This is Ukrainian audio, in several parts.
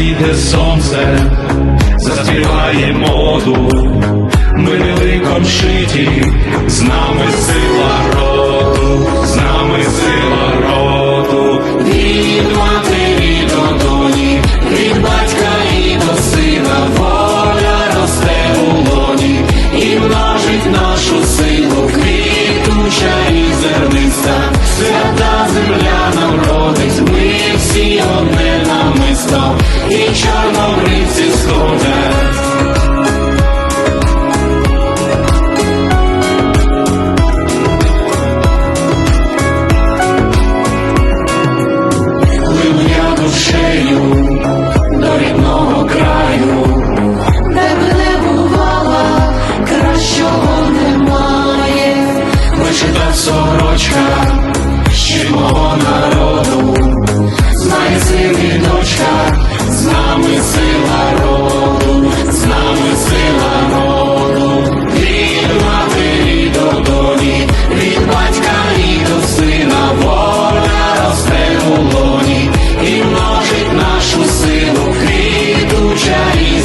зійде сонце, заспіває моду, ми великом шиті, з нами сила роду, з нами сила роду, від матері до доні, від батька і до сина воля росте у лоні і множить нашу силу, квітуча і зерниста, свята земля нам родить, ми всі одне намисто і чорнобривці сходять.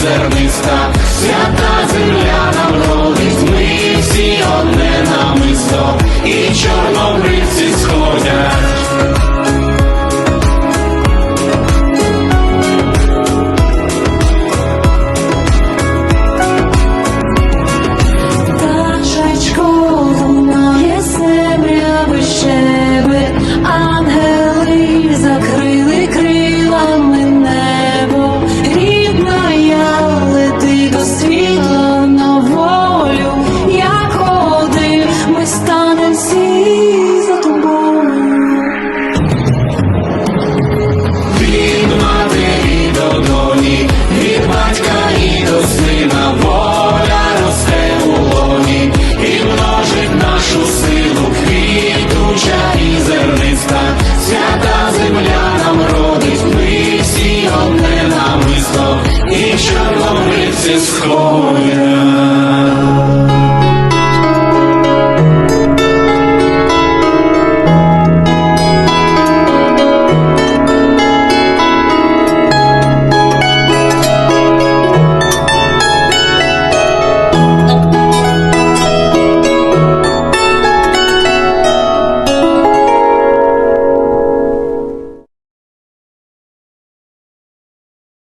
зерниста свята. schodzi.